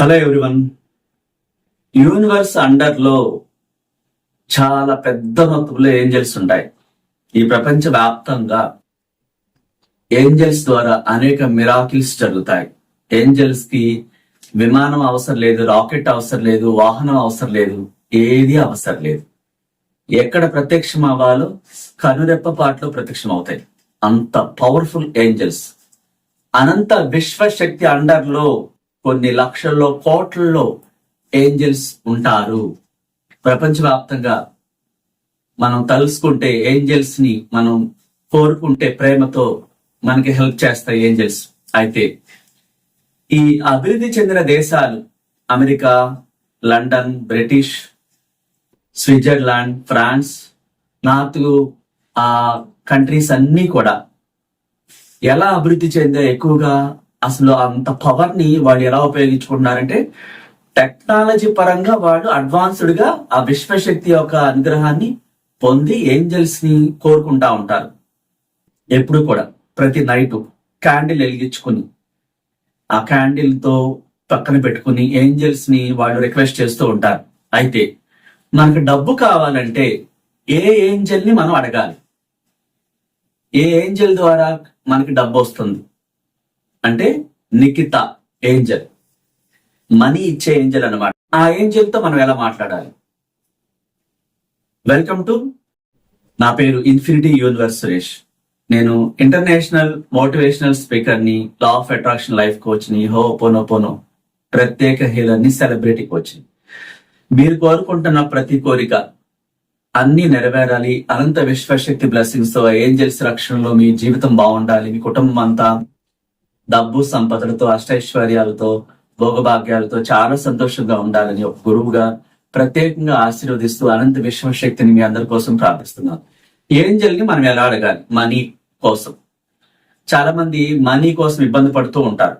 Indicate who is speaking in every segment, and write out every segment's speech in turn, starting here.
Speaker 1: Hello everyone universe అండర్లో చాలా పెద్ద మొత్తంలో ఏంజల్స్ ఉంటాయి. ఈ ప్రపంచ వ్యాప్తంగా ఏంజల్స్ ద్వారా అనేక మిరాకిల్స్ జరుగుతాయి. ఏంజల్స్కి విమానం అవసరం లేదు రాకెట్ అవసరం లేదు వాహనం అవసరం లేదు ఏది అవసరం లేదు. ఎక్కడ ప్రత్యక్షం అవ్వాలో కనురెప్ప పాటలో ప్రత్యక్షం అవుతాయి. అంత పవర్ఫుల్ ఏంజల్స్ అనంత విశ్వశక్తి అండర్లో కొన్ని లక్షల్లో కోట్లలో ఏంజల్స్ ఉంటారు. ప్రపంచవ్యాప్తంగా మనం తలుసుకుంటే ఏంజల్స్ని మనం కోరుకుంటే ప్రేమతో మనకి హెల్ప్ చేస్తాయి ఏంజల్స్. అయితే ఈ అభివృద్ధి చెందిన దేశాలు America London British Switzerland France North ఆ కంట్రీస్ అన్నీ కూడా ఎలా అభివృద్ధి చెందే ఎక్కువగా అసలు అంత పవర్ని వాళ్ళు ఎలా ఉపయోగించుకుంటున్నారంటే టెక్నాలజీ పరంగా వాళ్ళు అడ్వాన్స్డ్గా ఆ విశ్వశక్తి యొక్క అనుగ్రహాన్ని పొంది ఏంజల్స్ని కోరుకుంటా ఉంటారు. ఎప్పుడు కూడా ప్రతి నైట్ క్యాండిల్ వెలిగించుకుని ఆ క్యాండిల్తో పక్కన పెట్టుకుని ఏంజల్స్ని వాళ్ళు రిక్వెస్ట్ చేస్తూ ఉంటారు. అయితే మనకు డబ్బు కావాలంటే ఏ ఏంజల్ని మనం అడగాలి? ఏ ఏంజల్ ద్వారా మనకి డబ్బు వస్తుంది? అంటే నిఖిత ఏంజల్. మనీ ఇచ్చే ఏంజల్ అన్నమాట. ఆ ఏంజల్తో మనం ఎలా మాట్లాడాలి? వెల్కమ్ టు నా పేరు ఇన్ఫినిటీ యూనివర్స్ సురేష్. నేను ఇంటర్నేషనల్ మోటివేషనల్ స్పీకర్ని లా ఆఫ్ అట్రాక్షన్ లైఫ్ కోచ్ని హో పోనో పోనో ప్రత్యేక హీలర్ని సెలబ్రిటీ కోచ్ని మీరు కోరుకుంటున్న ప్రతి కోరిక అన్ని నెరవేరాలి. అనంత విశ్వశక్తి బ్లెస్సింగ్స్తో ఏంజల్స్ రక్షణలో మీ జీవితం బాగుండాలి. మీ కుటుంబం అంతా డబ్బు సంపదలతో అష్టైశ్వర్యాలతో భోగభాగ్యాలతో చాలా సంతోషంగా ఉండాలని ఒక గురువుగా ప్రత్యేకంగా ఆశీర్వదిస్తూ అనంత విశ్వశక్తిని మీ అందరి కోసం ప్రార్థిస్తున్నాను. ఏం జరిగి మనం ఎలా అడగాలి? మనీ కోసం. చాలా మంది మనీ కోసం ఇబ్బంది పడుతూ ఉంటారు.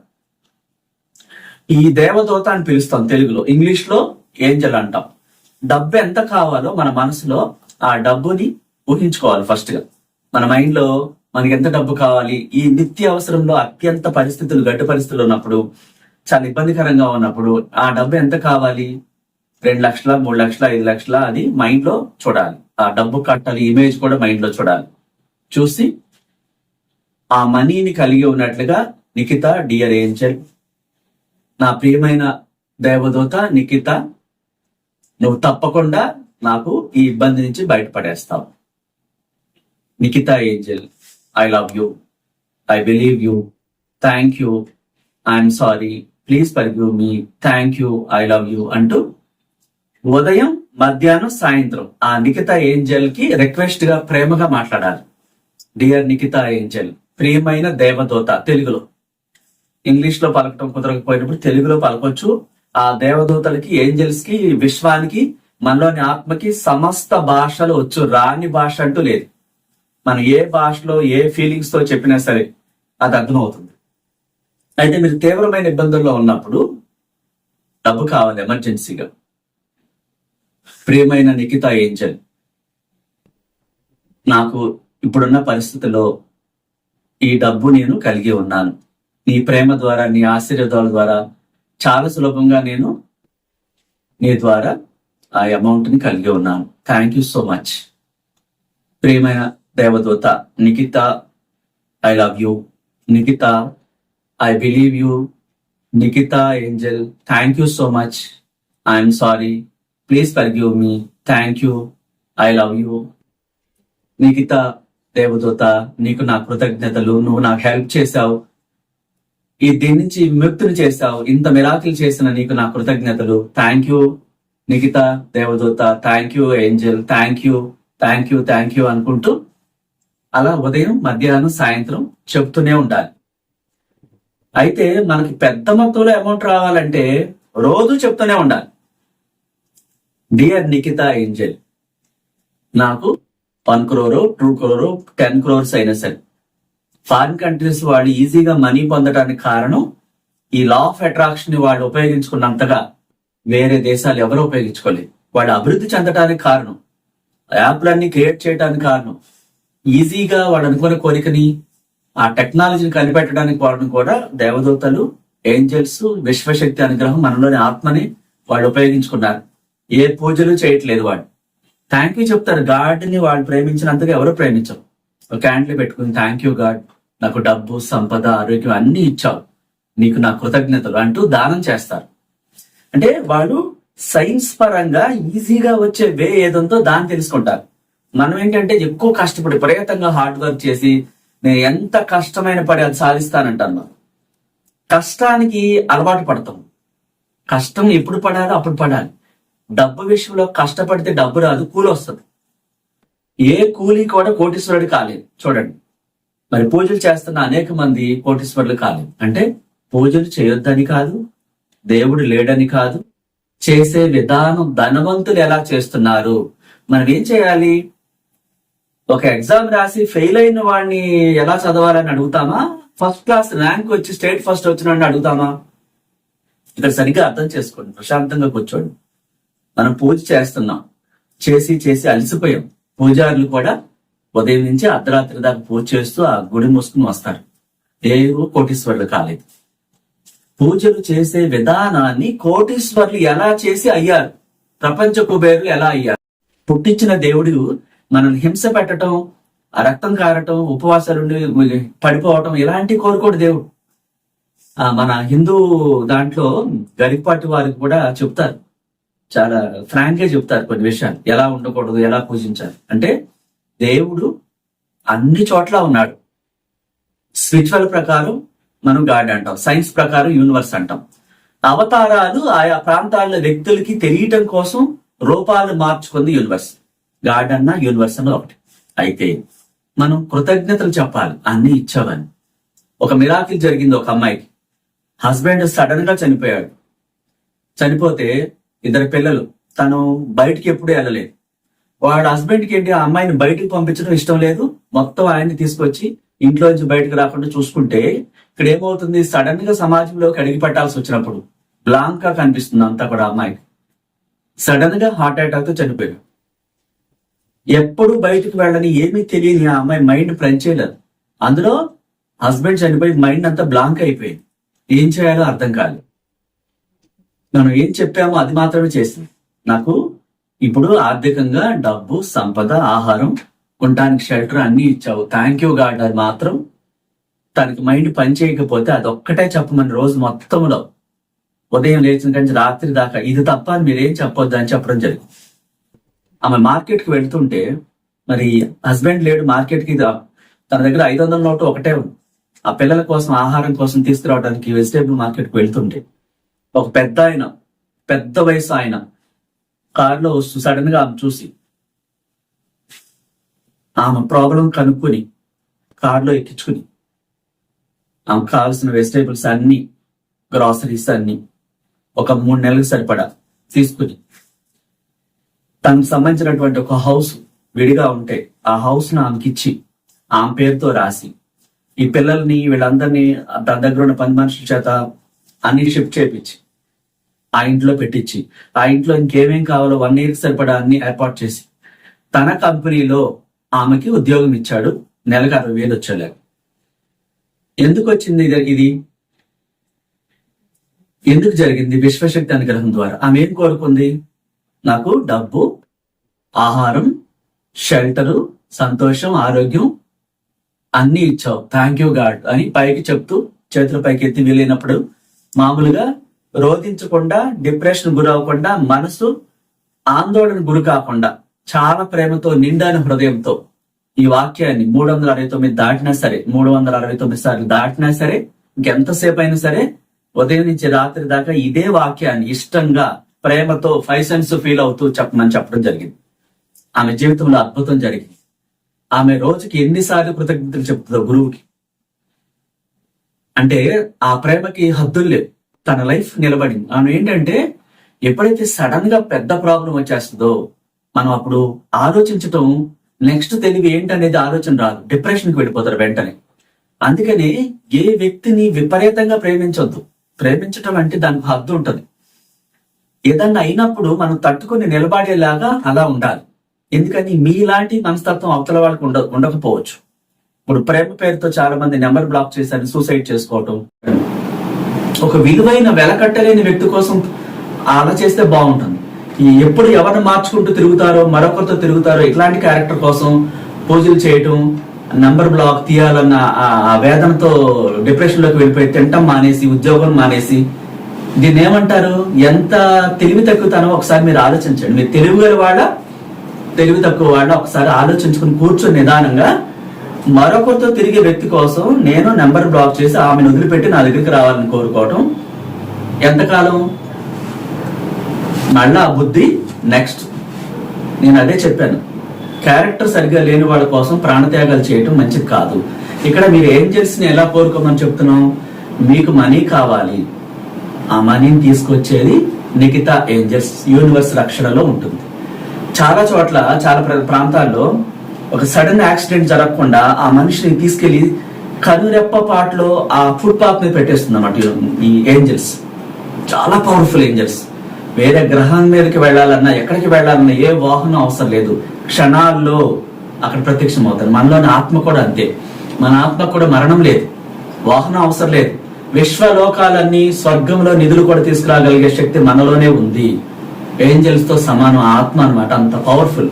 Speaker 1: ఈ దేవదూత అని పిలుస్తాం తెలుగులో. ఇంగ్లీష్లో ఏంజల్ అంటాం. డబ్బు ఎంత కావాలో మన మనసులో ఆ డబ్బుని ఊహించుకోవాలి ఫస్ట్గా మన మైండ్లో మనకి ఎంత డబ్బు కావాలి? ఈ నిత్య అవసరంలో అత్యంత పరిస్థితులు గడ్డు పరిస్థితులు ఉన్నప్పుడు చాలా ఇబ్బందికరంగా ఉన్నప్పుడు ఆ డబ్బు ఎంత కావాలి? రెండు లక్షల మూడు లక్షల ఐదు లక్షల అది మైండ్లో చూడాలి. ఆ డబ్బు కట్టాలి ఇమేజ్ కూడా మైండ్లో చూడాలి. చూసి ఆ మనీని కలిగి ఉన్నట్లుగా నిఖిత డియర్ ఏంజల్ నా ప్రియమైన దేవదూత నిఖిత నువ్వు తప్పకుండా నాకు ఈ ఇబ్బంది నుంచి బయటపడేస్తావు. Nikhita angel I love you I believe you thank you I'm sorry please forgive me thank you I love you అంటూ ఉదయం మధ్యాహ్నం సాయంత్రం ఆ నిఖిత ఏంజల్కి రిక్వెస్ట్గా ప్రేమగా మాట్లాడాలి. డియర్ నిఖిత ఏంజల్ ప్రియమైన దేవదూత తెలుగులో. ఇంగ్లీష్లో పలకటం కుదరకపోయినప్పుడు తెలుగులో పలకొచ్చు. ఆ దేవదూతలకి ఏంజల్స్కి విశ్వానికి మనలోని ఆత్మకి సమస్త భాషలు వచ్చు. రాని భాష అంటూ లేదు. మనం ఏ భాషలో ఏ ఫీలింగ్స్తో చెప్పినా సరే అది అర్థమవుతుంది. అయితే మీరు తీవ్రమైన ఇబ్బందుల్లో ఉన్నప్పుడు డబ్బు కావాలి ఎమర్జెన్సీగా ప్రియమైన నిఖిత ఏంజల్ నాకు ఇప్పుడున్న పరిస్థితిలో ఈ డబ్బు నేను కలిగి ఉన్నాను. నీ ప్రేమ ద్వారా నీ ఆశీర్వాదాల ద్వారా చాలా సులభంగా నేను నీ ద్వారా ఆ అమౌంట్ని కలిగి ఉన్నాను. థ్యాంక్ యూ సో మచ్ ప్రియమైన దేవదూత Nikhita I love you Nikhita I believe you Nikhita angel thank you so much I'm sorry please forgive me thank you I love you Nikhita దేవదూత నీకు నా కృతజ్ఞతలు. నువ్వు నాకు హెల్ప్ చేశావు. ఈ దీని నుంచి విముక్తిని చేశావు. ఇంత మిరాకిల్ చేసిన నీకు నా కృతజ్ఞతలు. థ్యాంక్ యూ నిఖిత దేవదూత thank you angel thank you thank you thank you అనుకుంటూ అలా ఉదయం మధ్యాహ్నం సాయంత్రం చెప్తూనే ఉండాలి. అయితే మనకి పెద్ద మొత్తంలో అమౌంట్ రావాలంటే రోజు చెప్తూనే ఉండాలి. డియర్ నిఖిత ఏంజల్ నాకు one crore two crore ten crores అయినా సరే ఫారిన్ కంట్రీస్ వాళ్ళు ఈజీగా మనీ పొందడానికి కారణం ఈ లా ఆఫ్ అట్రాక్షన్ వాళ్ళు ఉపయోగించుకున్నంతగా వేరే దేశాలు ఎవరు ఉపయోగించుకోలేదు. వాళ్ళు అభివృద్ధి చెందడానికి కారణం. యాప్లన్నీ క్రియేట్ చేయడానికి కారణం. ఈజీగా వాడు అనుకున్న కోరికని ఆ టెక్నాలజీని కనిపెట్టడానికి వాడడం కూడా దేవదూతలు ఏంజల్స్ విశ్వశక్తి అనుగ్రహం మనలోని ఆత్మని వాళ్ళు ఉపయోగించుకున్నారు. ఏ పూజలు చేయట్లేదు వాడు. థ్యాంక్ యూ చెప్తారు. గాడ్ని వాళ్ళు ప్రేమించినంతగా ఎవరు ప్రేమించరు. ఒక క్యాండిల్ పెట్టుకుని థ్యాంక్ యూ గాడ్. నాకు డబ్బు సంపద ఆరోగ్యం అన్ని ఇచ్చావు. నీకు నా కృతజ్ఞతలు అంటూ దానం చేస్తారు. అంటే వాళ్ళు సైన్స్ పరంగా ఈజీగా వచ్చే వే ఏదంతో దాన్ని తెలుసుకుంటారు. మనం ఏంటంటే ఎక్కువ కష్టపడి ప్రయత్నంగా హార్డ్ వర్క్ చేసి నేను ఎంత కష్టమైన పడి అది సాధిస్తానంటాను కష్టానికి అలవాటు పడతాం. కష్టం ఎప్పుడు పడాలో అప్పుడు పడాలి. డబ్బు విషయంలో కష్టపడితే డబ్బు రాదు కూలి వస్తుంది. ఏ కూలి కూడా కోటీశ్వరుడు కాలేదు. చూడండి. మరి పూజలు చేస్తున్న అనేక మంది కోటీశ్వరులు కాలేదు. అంటే పూజలు చేయొద్దని కాదు దేవుడు లేడని కాదు చేసే విధానం ధనవంతులు ఎలా చేస్తున్నారు? మనం ఏం చేయాలి? ఒక ఎగ్జామ్ రాసి ఫెయిల్ అయిన వాడిని ఎలా చదవాలని అడుగుతామా? ఫస్ట్ క్లాస్ ర్యాంక్ వచ్చి స్టేట్ ఫస్ట్ వచ్చిన అడుగుతామా? ఇక్కడ సరిగ్గా అర్థం చేసుకోండి ప్రశాంతంగా కూర్చోండి. మనం పూజ చేస్తున్నాం. చేసి చేసి అలసిపోయాం. పూజారులు కూడా ఉదయం నుంచి అర్ధరాత్రి దాకా పూజ చేస్తూ ఆ గుడి మూసుకుని వస్తారు. ఏవో కోటీశ్వరులు కాలేదు. పూజలు చేసే విధానాన్ని కోటీశ్వర్లు ఎలా చేసి అయ్యారు? ప్రపంచ కుబేరులు ఎలా అయ్యారు? పుట్టించిన దేవుడు మనల్ని హింస పెట్టడం ఆ రక్తం కారటం ఉపవాసాలుండి పడిపోవటం ఇలాంటివి కోరుకోడు దేవుడు. ఆ మన హిందూ దాంట్లో గరికపాటి వారికి కూడా చెప్తారు. చాలా ఫ్రాంక్గా చెప్తారు కొన్ని విషయాలు. ఎలా ఉండకూడదు ఎలా పూజించాలి. అంటే దేవుడు అన్ని చోట్ల ఉన్నాడు. స్పిరిచువల్ ప్రకారం మనం గాడ్ అంటాం. సైన్స్ ప్రకారం యూనివర్స్ అంటాం. అవతారాలు ఆయా ప్రాంతాల వ్యక్తులకి తెలియటం కోసం రూపాలు మార్చుకుంది యూనివర్స్. గాడ్ అన్న యూనివర్స్ అన్న ఒకటి. అయితే మనం కృతజ్ఞతలు చెప్పాలి అన్ని ఇచ్చావని ఒక మిరాకిల్ జరిగింది ఒక అమ్మాయికి. హస్బెండ్ సడన్గా చనిపోయాడు. చనిపోతే ఇద్దరు పిల్లలు తను బయటికి ఎప్పుడు వెళ్ళలేదు. వాడు హస్బెండ్కి ఏంటి ఆ అమ్మాయిని బయటకు పంపించడం ఇష్టం లేదు. మొత్తం ఆయన్ని తీసుకొచ్చి ఇంట్లోంచి బయటకు రాకుండా చూసుకుంటే ఇక్కడ ఏమవుతుంది? సడన్గా సమాజంలోకి అడిగి పెట్టాల్సి వచ్చినప్పుడు బ్లాంక్గా కనిపిస్తుంది అంతా కూడా అమ్మాయికి. సడన్గా హార్ట్ అటాక్తో చనిపోయాడు. ఎప్పుడు బయటకు వెళ్ళని ఏమీ తెలియని ఆ అమ్మాయి మైండ్ చేయలేదు. అందులో హస్బెండ్ చనిపోయి మైండ్ అంతా బ్లాంక్ అయిపోయింది. ఏం చేయాలో అర్థం కాలేదు. మనం ఏం చెప్పామో అది మాత్రమే చేసింది. నాకు ఇప్పుడు ఆర్థికంగా డబ్బు సంపద ఆహారం ఉండడానికి షెల్టర్ అన్ని ఇచ్చావు. థ్యాంక్ యూ గాడ్ అది మాత్రం తనకి మైండ్ పని చేయకపోతే అది ఒక్కటే చెప్పమని రోజు మొత్తంలో ఉదయం లేచిన కంచి రాత్రి దాకా ఇది తప్ప మీరేం చెప్పొద్దు అని చెప్పడం జరిగింది. ఆమె మార్కెట్కి వెళ్తుంటే మరి హస్బెండ్ లేడు మార్కెట్కి తన దగ్గర ఐదు వందల నోటు ఒకటే ఉంది. ఆ పిల్లల కోసం ఆహారం కోసం తీసుకురావడానికి వెజిటేబుల్ మార్కెట్కి వెళ్తుంటే ఒక పెద్ద ఆయన పెద్ద వయసు ఆయన కారులో వస్తూ సడన్గా ఆమె చూసి ఆమె ప్రాబ్లం కనుక్కొని కారులో ఎక్కించుకుని ఆమెకు కావాల్సిన వెజిటేబుల్స్ అన్ని గ్రాసరీస్ అన్ని ఒక మూడు నెలలకు సరిపడా తీసుకుని తనకు సంబంధించినటువంటి ఒక హౌస్ విడిగా ఉంటే ఆ హౌస్ను ఆమెకి ఇచ్చి ఆమె పేరుతో రాసి ఈ పిల్లల్ని వీళ్ళందరినీ తన దగ్గర ఉన్న పని మనుషుల చేత అన్ని షిఫ్ట్ చేపించి ఆ ఇంట్లో పెట్టించి ఆ ఇంట్లో ఇంకేమేం కావాలో వన్ ఇయర్ సరిపడా అన్ని ఏర్పాటు చేసి తన కంపెనీలో ఆమెకి ఉద్యోగం ఇచ్చాడు నెలకు అరవై వేలు వచ్చేలాగా. ఎందుకు వచ్చింది ఇది ఇది? ఎందుకు జరిగింది విశ్వశక్తి అనుగ్రహం ద్వారా? ఆమె ఏం కోరుకుంది? నాకు డబ్బు ఆహారం షెల్టరు సంతోషం ఆరోగ్యం అన్ని ఇచ్చావు. థ్యాంక్ యూ గాడ్ అని పైకి చెప్తూ చేతుల పైకి ఎత్తి వెళ్ళినప్పుడు మామూలుగా రోధించకుండా డిప్రెషన్ గురవకుండా మనసు ఆందోళన గురి కాకుండా చాలా ప్రేమతో నిండాని హృదయంతో ఈ వాక్యాన్ని మూడు వందల అరవై తొమ్మిది దాటినా సరే మూడు వందల అరవై తొమ్మిది సార్లు దాటినా సరే ఇంకెంతసేపు అయినా సరే ఉదయం నుంచి రాత్రి దాకా ఇదే వాక్యాన్ని ఇష్టంగా ప్రేమతో ఫైవ్ సెన్స్ ఫీల్ అవుతూ చెప్పమని చెప్పడం జరిగింది. ఆమె జీవితంలో అద్భుతం జరిగింది. ఆమె రోజుకి ఎన్నిసార్లు కృతజ్ఞతలు చెప్తుందో గురువుకి. అంటే ఆ ప్రేమకి హద్దులు లేవు. తన లైఫ్ నిలబడింది. ఆమె ఏంటంటే ఎప్పుడైతే సడన్గా పెద్ద ప్రాబ్లం వచ్చేస్తుందో మనం అప్పుడు ఆలోచించటం నెక్స్ట్ తెలివి ఏంటనేది ఆలోచన రాదు. డిప్రెషన్కి వెళ్ళిపోతారు వెంటనే. అందుకని ఏ వ్యక్తిని విపరీతంగా ప్రేమించొద్దు. ప్రేమించటం అంటే దానికి హద్దు ఉంటుంది. ఏదన్నా అయినప్పుడు మనం తట్టుకొని నిలబడేలాగా అలా ఉండాలి. ఎందుకని మీలాంటి మనస్తత్వం అవతల వాళ్ళకి ఉండ ఉండకపోవచ్చు. ఇప్పుడు ప్రేమ పేరుతో చాలా మంది నెంబర్ బ్లాక్ చేశారు సూసైడ్ చేసుకోవటం. ఒక విలువైన వెలకట్టలేని వ్యక్తి కోసం అలా చేస్తే బాగుంటుంది. ఎప్పుడు ఎవరిని మార్చుకుంటూ తిరుగుతారో మరొకరితో తిరుగుతారో ఇట్లాంటి క్యారెక్టర్ కోసం పూజలు చేయటం నంబర్ బ్లాక్ తీయాలన్న ఆ- వేదనతో డిప్రెషన్లోకి వెళ్ళిపోయి తింటం మానేసి ఉద్యోగం మానేసి దీన్ని ఏమంటారు ఎంత తెలివి తక్కువతనో ఒకసారి మీరు ఆలోచించండి. మీరు తెలివి గల వాళ్ళ తెలివి తక్కువ వాళ్ళ ఒకసారి ఆలోచించుకుని కూర్చొని నిదానంగా మరొకరితో తిరిగే వ్యక్తి కోసం నేను నెంబర్ బ్లాక్ చేసి ఆమెను వదిలిపెట్టి నా దగ్గరికి రావాలని కోరుకోవటం ఎంతకాలం? మళ్ళా ఆ బుద్ధి నెక్స్ట్. నేను అదే చెప్పాను. క్యారెక్టర్ సరిగ్గా లేని వాళ్ళ కోసం ప్రాణత్యాగాలు చేయటం మంచిది కాదు. ఇక్కడ మీరు ఏం ని ఎలా కోరుకోమని చెప్తున్నాం? మీకు మనీ కావాలి. ఆ మనీని తీసుకొచ్చేది నిఖితా ఏంజల్స్ యూనివర్స్ రక్షణలో ఉంటుంది. చాలా చోట్ల చాలా ప్ర- ప్రాంతాల్లో ఒక సడన్ యాక్సిడెంట్ జరగకుండా ఆ మనిషిని తీసుకెళ్ళి కనురెప్ప పాటలో ఆ ఫుట్ పాత్ మీద పెట్టేస్తుంది అన్నమాట ఈ ఏంజల్స్. చాలా పవర్ఫుల్ ఏంజల్స్. వేరే గ్రహం మీదకి వెళ్ళాలన్నా ఎక్కడికి వెళ్ళాలన్నా ఏ వాహనం అవసరం లేదు. క్షణాల్లో అక్కడ ప్రత్యక్షం అవుతారు మనలోని ఆత్మ కూడా అంతే. మన ఆత్మ కూడా మరణం లేదు. వాహనం అవసరం లేదు. విశ్వలోకాలన్నీ స్వర్గంలో నిధులు కూడా తీసుకురాగలిగే శక్తి మనలోనే ఉంది. ఏంజల్స్తో సమానం ఆత్మ అన్నమాట అంత పవర్ఫుల్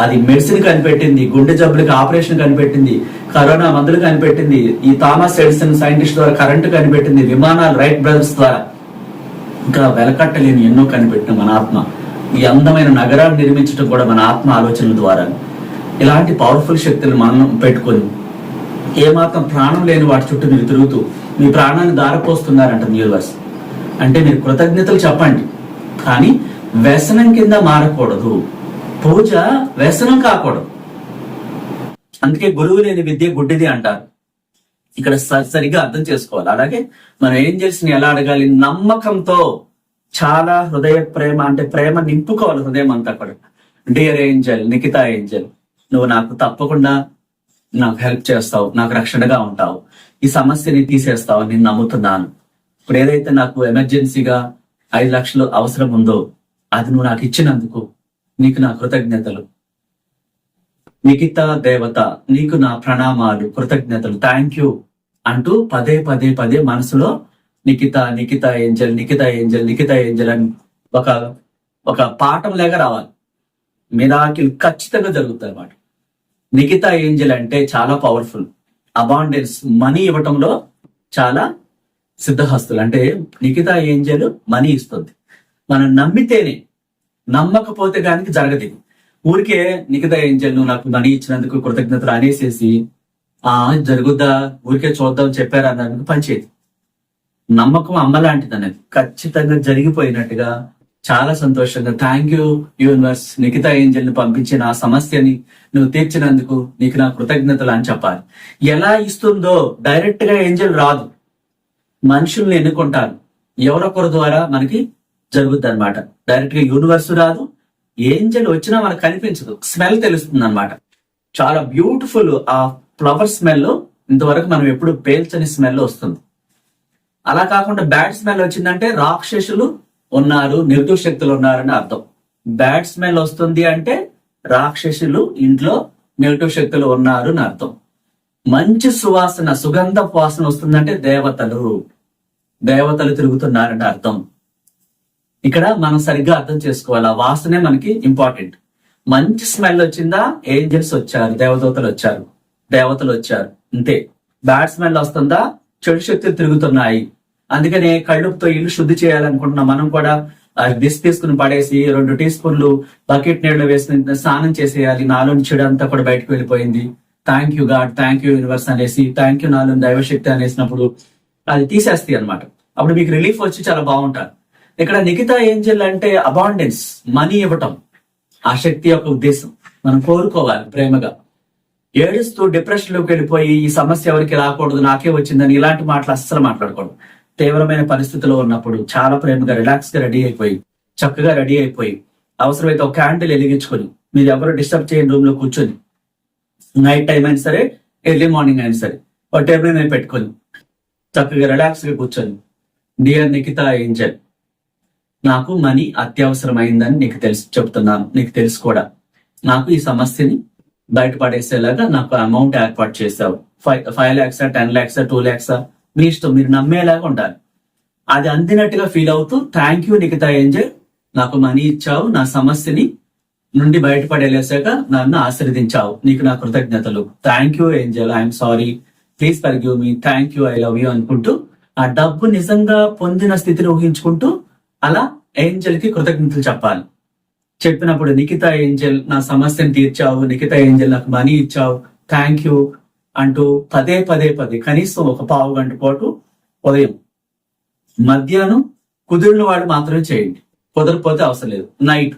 Speaker 1: అది మెడిసిన్ కనిపెట్టింది గుండె జబ్బులకి ఆపరేషన్ కనిపెట్టింది కరోనా మందులు కనిపెట్టింది ఈ థామస్ ఎడిసన్ సైంటిస్ట్ ద్వారా కరెంటు కనిపెట్టింది విమానాలు రైట్ బ్రదర్స్ ద్వారా. ఇంకా వెలకట్టలేని ఎన్నో కనిపెట్టిన మన ఆత్మ. ఈ అందమైన నగరాలు నిర్మించడం కూడా మన ఆత్మ ఆలోచనల ద్వారా. ఇలాంటి పవర్ఫుల్ శక్తులను మనం పెట్టుకొని ఏమాత్రం ప్రాణం లేని వాటి చుట్టూ మీరు తిరుగుతూ మీ ప్రాణాన్ని దారపోస్తున్నారంట యూనివర్స్. అంటే మీరు కృతజ్ఞతలు చెప్పండి. కానీ వ్యసనం కింద మారకూడదు. పూజ వ్యసనం కాకూడదు. అందుకే గురువు లేని విద్య గుడ్డిది అంటారు. ఇక్కడ స- సరిగ్గా అర్థం చేసుకోవాలి. అలాగే మనం ఏంజల్స్ని ఎలా అడగాలి? నమ్మకంతో చాలా హృదయ ప్రేమ అంటే ప్రేమ నింపుకోవాలి హృదయం అంతా కూడా. డియర్ ఏంజల్ నిఖితా ఏంజల్ నువ్వు నాకు తప్పకుండా నాకు హెల్ప్ చేస్తావు నాకు రక్షణగా ఉంటావు. ఈ సమస్యని తీసేస్తావు నేను నమ్ముతున్నాను. ఇప్పుడు ఏదైతే నాకు ఎమర్జెన్సీగా ఐదు లక్షలు అవసరం ఉందో అది నువ్వు నాకు ఇచ్చినందుకు నీకు నా కృతజ్ఞతలు. మిగతా దేవత నీకు నా ప్రణామాలు కృతజ్ఞతలు. థ్యాంక్ యూ అంటూ పదే పదే పదే మనసులో Nikhita Nikhita angel Nikhita angel Nikhita angel అని ఒక ఒక పాఠం లేక రావాలి. మిరాకిల్ ఖచ్చితంగా జరుగుతుంది అన్నమాట. నిఖిత ఏంజల్ అంటే చాలా పవర్ఫుల్ అబాండెన్స్ మనీ ఇవ్వటంలో చాలా సిద్ధహస్తులు. అంటే నిఖిత ఏంజల్ మనీ ఇస్తుంది. మనం నమ్మితేనే నమ్మకపోతే దానికి జరగదు. ఊరికే నిఖిత ఏంజల్ నువ్వు నాకు మనీ ఇచ్చినందుకు కృతజ్ఞతలు అనేసేసి ఆ జరుగుద్దా? ఊరికే చూద్దాం చెప్పారు అన్నందుకు పనిచేయదు. నమ్మకం అమ్మలాంటిది అనేది ఖచ్చితంగా జరిగిపోయినట్టుగా చాలా సంతోషంగా. థ్యాంక్ యూ యూనివర్స్ నిఖితా ఏంజల్ని పంపించి నా సమస్యని నువ్వు తీర్చినందుకు నీకు నా కృతజ్ఞతలు అని చెప్పాలి. ఎలా ఇస్తుందో డైరెక్ట్గా ఏంజల్ రాదు. మనుషుల్ని ఎన్నుకుంటారు. ఎవరొకరి ద్వారా మనకి జరుగుద్ది అనమాట డైరెక్ట్గా యూనివర్స్ రాదు. ఏంజల్ వచ్చినా మనకు కనిపించదు. స్మెల్ తెలుస్తుంది అనమాట చాలా బ్యూటిఫుల్ ఆ ఫ్లవర్ స్మెల్ ఇంతవరకు మనం ఎప్పుడు పేల్చని స్మెల్ వస్తుంది. అలా కాకుండా బ్యాడ్ స్మెల్ వచ్చిందంటే రాక్షసులు ఉన్నారు నెగిటివ్ శక్తులు ఉన్నారని అర్థం. బ్యాడ్ స్మెల్ వస్తుంది అంటే రాక్షసులు ఇంట్లో నెగిటివ్ శక్తులు ఉన్నారు అని అర్థం. మంచి సువాసన సుగంధ వాసన వస్తుందంటే దేవతలు. దేవతలు తిరుగుతున్నారని అర్థం. ఇక్కడ మనం సరిగ్గా అర్థం చేసుకోవాలి. ఆ వాసనే మనకి ఇంపార్టెంట్. మంచి స్మెల్ వచ్చిందా ఏంజల్స్ వచ్చారు దేవదూతలు వచ్చారు దేవతలు వచ్చారు. అంతే. బ్యాడ్ స్మెల్ వస్తుందా చెడు శక్తులు తిరుగుతున్నాయి. అందుకనే కళ్ళుపుతో ఇల్లు శుద్ధి చేయాలనుకుంటున్నాం. మనం కూడా దిస్ తీసుకుని పడేసి రెండు టీ స్పూన్లు బకెట్ నీళ్ళు వేసి స్నానం చేసేయాలి. నాలోని చెడు అంతా కూడా బయటకు వెళ్ళిపోయింది. Thank you God thank you universe అనేసి థ్యాంక్ యూ నాలోని దైవశక్తి అనేసినప్పుడు అది తీసేస్తాయి అన్నమాట. అప్పుడు మీకు రిలీఫ్ వచ్చి చాలా బాగుంటారు. ఇక్కడ నిఖితా ఏంజల్ అంటే అబాండెన్స్ మనీ ఇవ్వటం. ఆ శక్తి యొక్క ఉద్దేశం. మనం కోరుకోవాలి ప్రేమగా. ఏడుస్తూ డిప్రెషన్లోకి వెళ్ళిపోయి ఈ సమస్య ఎవరికి రాకూడదు నాకే వచ్చిందని ఇలాంటి మాటలు అస్సలు మాట్లాడకూడదు. తీవ్రమైన పరిస్థితిలో ఉన్నప్పుడు చాలా ప్రేమగా రిలాక్స్గా రెడీ అయిపోయి చక్కగా రెడీ అయిపోయి అవసరమైతే ఒక క్యాండిల్ వెలిగించుకొని మీరు ఎవరు డిస్టర్బ్ చేయని రూమ్లో కూర్చొని నైట్ టైం అయినా సరే ఎర్లీ మార్నింగ్ అయినా సరే ఒక టేబుల్ మీద పెట్టుకొని చక్కగా రిలాక్స్గా కూర్చొని డియర్ నిఖిత ఏంజల్ నాకు మనీ అత్యవసరమైందని నీకు తెలుసు చెప్తున్నాను నీకు తెలుసు కూడా. నాకు ఈ సమస్యని బయటపడేసేలాగా నాకు అమౌంట్ ఏర్పాటు చేసావు ఫైవ్ ఫైవ్ ల్యాక్సా టెన్ ల్యాక్సా టూ ల్యాక్సా మీ ఇష్టం మీరు నమ్మేలాగా ఉండాలి. అది అందినట్టుగా ఫీల్ అవుతూ థ్యాంక్ యూ నిఖితా ఏంజల్ నాకు మనీ ఇచ్చావు నా సమస్యని నుండి బయటపడేలేసాక నన్ను ఆశీర్వదించావు. నీకు నా కృతజ్ఞతలు. Thank you angel I'm sorry please forgive me thank you I love you అనుకుంటూ ఆ డబ్బు నిజంగా పొందిన స్థితిని ఊహించుకుంటూ అలా ఏంజల్కి కృతజ్ఞతలు చెప్పాలి. చెప్పినప్పుడు నిఖిత ఏంజల్ నా సమస్యను తీర్చావు. నిఖిత ఏంజల్ నాకు మనీ ఇచ్చావు. థ్యాంక్ యూ అంటూ పదే పదే పదే కనీసం ఒక పావు గంట పాటు ఉదయం. మధ్యాహ్నం కుదిరిన వాడు మాత్రమే చేయండి. కుదరపోతే అవసరం లేదు. నైట్.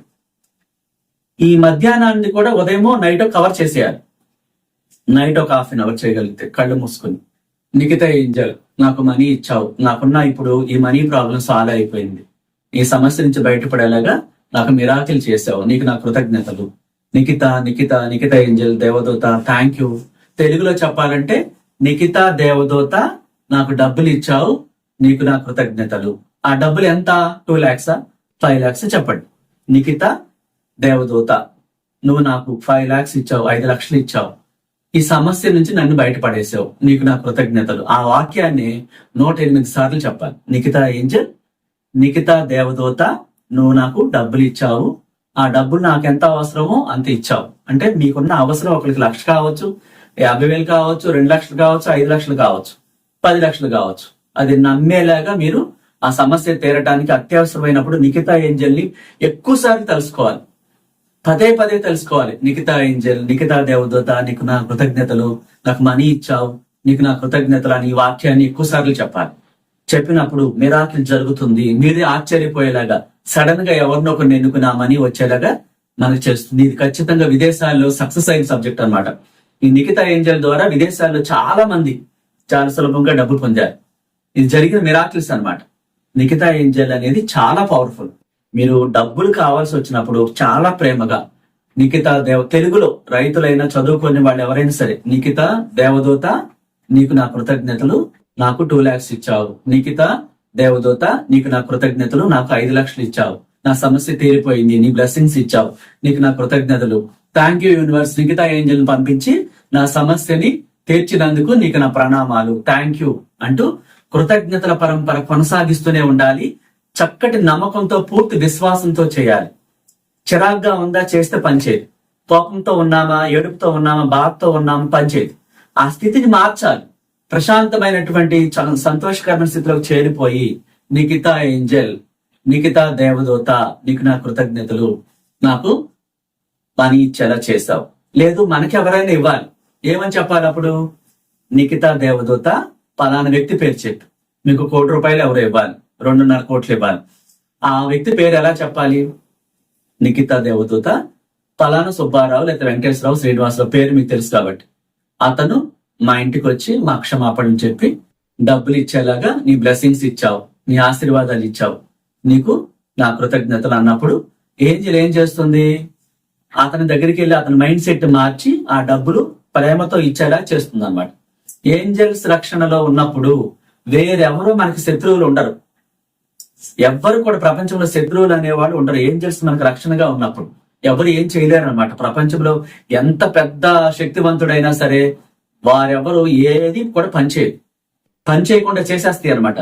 Speaker 1: ఈ మధ్యాహ్నాన్ని కూడా ఉదయమో నైట్ కవర్ చేసేయాలి. నైట్ ఒక హాఫ్ అన్ అవర్ చేయగలిగితే కళ్ళు మూసుకొని. నిఖిత చేయాలి? నాకు మనీ ఇచ్చావు. నాకున్న ఇప్పుడు ఈ మనీ ప్రాబ్లం సాల్వ్ అయిపోయింది. ఈ సమస్య నుంచి బయటపడేలాగా నాకు మిరాకిల్ చేసావు. నీకు నా కృతజ్ఞతలు. నిఖిత నిఖిత నిఖిత ఏంజల్ దేవదూత థ్యాంక్ యూ తెలుగులో చెప్పాలంటే నిఖితా దేవదూత నాకు డబ్బులు ఇచ్చావు నీకు నా కృతజ్ఞతలు. ఆ డబ్బులు ఎంత? టూ ల్యాక్సా? ఫైవ్ ల్యాక్స్ చెప్పండి. నిఖిత దేవదూత నువ్వు నాకు ఫైవ్ ల్యాక్స్ ఇచ్చావు ఐదు లక్షలు ఇచ్చావు. ఈ సమస్య నుంచి నన్ను బయటపడేసావు నీకు నా కృతజ్ఞతలు. ఆ వాక్యాన్ని నూట ఎనిమిది సార్లు చెప్పాలి. నిఖిత ఏంజల్? నిఖిత దేవదూత నువ్వు నాకు డబ్బులు ఇచ్చావు. ఆ డబ్బులు నాకు ఎంత అవసరమో అంత ఇచ్చావు. అంటే మీకున్న అవసరం ఒకరికి లక్ష కావచ్చు యాభై వేలు కావచ్చు రెండు లక్షలు కావచ్చు ఐదు లక్షలు కావచ్చు పది లక్షలు కావచ్చు. అది నమ్మేలాగా మీరు ఆ సమస్య తీరటానికి అత్యవసరమైనప్పుడు నిఖితా ఏంజల్ని ఎక్కువసార్లు తెలుసుకోవాలి. పదే పదే తెలుసుకోవాలి. నిఖితా ఏంజల్ నిఖితా దేవదూత నీకు నా కృతజ్ఞతలు నాకు మనీ ఇచ్చావు నీకు నా కృతజ్ఞతలు అని ఈ వాక్యాన్ని ఎక్కువసార్లు చెప్పాలి. చెప్పినప్పుడు మిరాకిల్ జరుగుతుంది. మీరే ఆశ్చర్యపోయేలాగా సడన్గా ఎవరినో ఒకరిని ఎన్నుకుని ఆ మనీ వచ్చేలాగా మనకు చేస్తుంది. ఇది ఖచ్చితంగా విదేశాల్లో సక్సెస్ అయిన సబ్జెక్ట్ అన్నమాట. ఈ నిఖితా ఏంజల్ ద్వారా విదేశాల్లో చాలా మంది చాలా సులభంగా డబ్బు పొందారు. ఇది జరిగిన మిరాకిల్స్ అనమాట నిఖితా ఏంజల్ అనేది చాలా పవర్ఫుల్ మీరు డబ్బులు కావాల్సి వచ్చినప్పుడు చాలా ప్రేమగా నిఖిత దేవ తెలుగులో రైతులైనా చదువుకునే వాళ్ళు ఎవరైనా సరే నిఖిత దేవదూత నీకు నా కృతజ్ఞతలు నాకు టూ లాక్స్ ఇచ్చావు. నిఖిత దేవదూత నీకు నా కృతజ్ఞతలు నాకు ఐదు లక్షలు ఇచ్చావు. నా సమస్య తీరిపోయింది నీ బ్లెస్సింగ్స్ ఇచ్చావు. నీకు నా కృతజ్ఞతలు. Thank you universe Nikhita angel పంపించి నా సమస్యని తీర్చినందుకు నీకు నా ప్రణామాలు. థ్యాంక్ యూ అంటూ కృతజ్ఞతల పరంపర కొనసాగిస్తూనే ఉండాలి. చక్కటి నమ్మకంతో పూర్తి విశ్వాసంతో చేయాలి. చిరాగ్గా ఉందా చేస్తే పనిచేయదు. కోపంతో ఉన్నామా ఏడుపుతో ఉన్నామా బాధతో ఉన్నామా పనిచేయదు. ఆ స్థితిని మార్చాలి. ప్రశాంతమైనటువంటి చాలా సంతోషకరమైన స్థితిలోకి చేరిపోయి నిఖితా ఏంజల్ నిఖితా దేవదూత నీకు నా కృతజ్ఞతలు. నాకు పని ఇచ్చేలా చేశావు లేదు మనకి ఎవరైనా ఇవ్వాలి. ఏమని చెప్పాలి అప్పుడు? నిఖితా దేవదూత పలానా వ్యక్తి పేరు చెప్పు. మీకు కోటి రూపాయలు ఎవరు ఇవ్వాలి. రెండున్నర కోట్లు ఇవ్వాలి. ఆ వ్యక్తి పేరు ఎలా చెప్పాలి? నిఖితా దేవదూత పలానా సుబ్బారావు లేదా వెంకటేశ్వరరావు శ్రీనివాసరావు పేరు మీకు తెలుసు కాబట్టి. అతను మా ఇంటికి వచ్చి మా క్షమాపణలు చెప్పి డబ్బులు ఇచ్చేలాగా నీ బ్లెస్సింగ్స్ ఇచ్చావు నీ ఆశీర్వాదాలు ఇచ్చావు. నీకు నా కృతజ్ఞతలు అన్నప్పుడు ఏంజిల్ ఏం చేస్తుంది? అతని దగ్గరికి వెళ్ళి అతని మైండ్ సెట్ మార్చి ఆ డబ్బులు ప్రేమతో ఇచ్చేలా చేస్తుంది అనమాట ఏంజల్స్ రక్షణలో ఉన్నప్పుడు వేరెవరూ మనకి శత్రువులు ఉండరు. ఎవ్వరు కూడా ప్రపంచంలో శత్రువులు అనేవాళ్ళు ఉండరు. ఏంజల్స్ మనకు రక్షణగా ఉన్నప్పుడు ఎవరు ఏం చేయలేరు అనమాట ప్రపంచంలో ఎంత పెద్ద శక్తివంతుడైనా సరే వారెవరు ఏది కూడా పనిచేయదు పని చేయకుండా చేసేస్తాయి అనమాట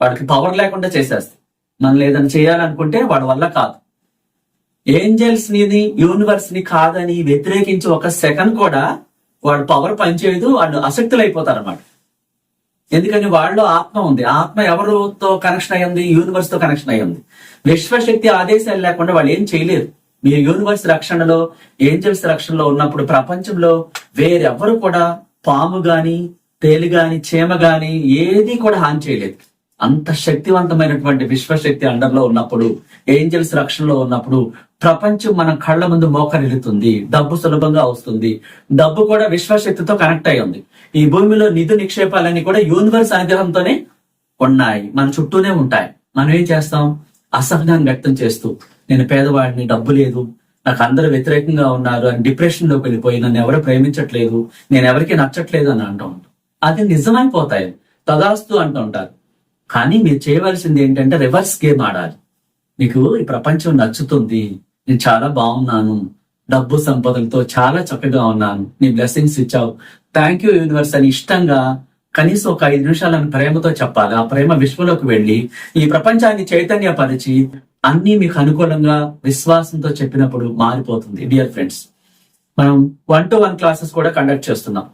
Speaker 1: వాడికి పవర్ లేకుండా చేసేస్తాయి. మనం ఏదైనా చేయాలనుకుంటే వాడి వల్ల కాదు. ఏంజల్స్ నిది యూనివర్స్ని కాదని వ్యతిరేకించి ఒక సెకండ్ కూడా వాడు పవర్ పనిచేయదు వాళ్ళు అసక్తులు అయిపోతారు అనమాట ఎందుకని వాళ్ళలో ఆత్మ ఉంది. ఆత్మ ఎవరితో కనెక్షన్ అయ్యింది? యూనివర్స్తో కనెక్షన్ అయ్యింది. విశ్వశక్తి ఆదేశాలు లేకుండా వాళ్ళు ఏం చేయలేరు. మీరు యూనివర్స్ రక్షణలో ఏంజల్స్ రక్షణలో ఉన్నప్పుడు ప్రపంచంలో వేరెవ్వరు కూడా పాము గాని తేలి గాని చీమ గాని ఏది కూడా హాని చేయలేదు. అంత శక్తివంతమైనటువంటి విశ్వశక్తి అండర్లో ఉన్నప్పుడు ఏంజల్స్ రక్షణలో ఉన్నప్పుడు ప్రపంచం మన కళ్ళ ముందు మోకరిల్లుతుంది డబ్బు సులభంగా వస్తుంది. డబ్బు కూడా విశ్వశక్తితో కనెక్ట్ అయి ఉంది. ఈ భూమిలో నిధి నిక్షేపాలన్నీ కూడా యూనివర్స్ అనుగ్రహంతోనే ఉన్నాయి. మన చుట్టూనే ఉంటాయి. మనం ఏం చేస్తాం? అసహనాన్ని వ్యక్తం చేస్తూ నేను పేదవాడిని డబ్బు లేదు నాకు అందరూ వ్యతిరేకంగా ఉన్నారు అని డిప్రెషన్లోకి వెళ్ళిపోయి నన్ను ఎవరు ప్రేమించట్లేదు నేను ఎవరికి నచ్చట్లేదు అని అంటూ ఉంటాం. అది నిజమైపోతాయి. తదాస్తు అంటూ ఉంటారు. కానీ మీరు చేయవలసింది ఏంటంటే రివర్స్ గేమ్ ఆడాలి. మీకు ఈ ప్రపంచం నచ్చుతుంది. నేను చాలా బాగున్నాను. డబ్బు సంపదలతో చాలా చక్కగా ఉన్నాను. నీ బ్లెస్సింగ్స్ ఇచ్చావు. థ్యాంక్ యూ యూనివర్స్ అని ఇష్టంగా కనీసం ఒక ఐదు నిమిషాలను ప్రేమతో చెప్పాలి. ఆ ప్రేమ విశ్వలోకి వెళ్ళి ఈ ప్రపంచాన్ని చైతన్యపరిచి అన్ని మీకు అనుకూలంగా విశ్వాసంతో చెప్పినప్పుడు మారిపోతుంది. డియర్ ఫ్రెండ్స్ మనం వన్ టు వన్ క్లాసెస్ కూడా కండక్ట్ చేస్తున్నాం.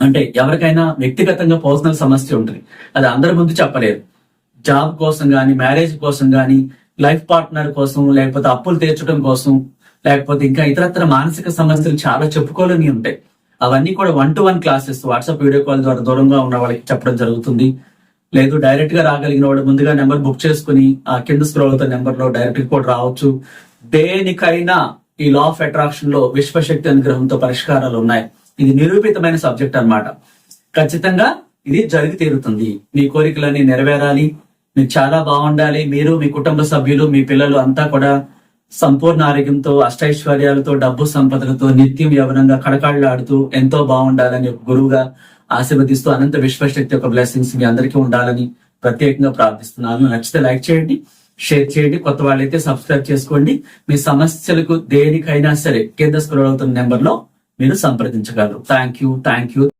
Speaker 1: అంటే ఎవరికైనా వ్యక్తిగతంగా పర్సనల్ సమస్య ఉంటుంది. అది అందరి ముందు చెప్పలేరు జాబ్ కోసం కానీ మ్యారేజ్ కోసం కానీ లైఫ్ పార్ట్నర్ కోసం లేకపోతే అప్పులు తీర్చడం కోసం లేకపోతే ఇంకా ఇతరత్ర మానసిక సమస్యలు చాలా చెప్పుకోలేని ఉంటాయి. అవన్నీ కూడా one to one classes WhatsApp video call ద్వారా దూరంగా ఉన్న వాళ్ళకి చెప్పడం జరుగుతుంది. లేదు డైరెక్ట్గా రాగలిగిన వాడు ముందుగా నెంబర్ బుక్ చేసుకుని ఆ కింద స్క్రోల్ అవుతున్న నెంబర్లో డైరెక్ట్ కూడా రావచ్చు. దేనికైనా ఈ లా ఆఫ్ అట్రాక్షన్లో విశ్వశక్తి అనుగ్రహంతో పరిష్కారాలు ఉన్నాయి. ఇది నిరూపితమైన సబ్జెక్ట్ అన్నమాట. ఖచ్చితంగా ఇది జరిగి తీరుతుంది. మీ కోరికలన్నీ నెరవేరాలి. మీరు చాలా బాగుండాలి. మీరు మీ కుటుంబ సభ్యులు మీ పిల్లలు అంతా కూడా సంపూర్ణ ఆరోగ్యంతో అష్టైశ్వర్యాలతో డబ్బు సంపదలతో నిత్యం యవనంగా కడకాళ్ళాడుతూ ఎంతో బాగుండాలని గురువుగా ఆశీర్వదిస్తూ అనంత విశ్వశక్తి యొక్క బ్లెస్సింగ్స్ మీ అందరికీ ఉండాలని ప్రత్యేకంగా ప్రార్థిస్తున్నాను. నచ్చితే లైక్ చేయండి షేర్ చేయండి కొత్త వాళ్ళైతే సబ్స్క్రైబ్ చేసుకోండి. మీ సమస్యలకు దేనికైనా సరే కింద స్క్రోల్ అవుతున్న నెంబర్లో మీరు సంప్రదించగలరు. Thank you thank you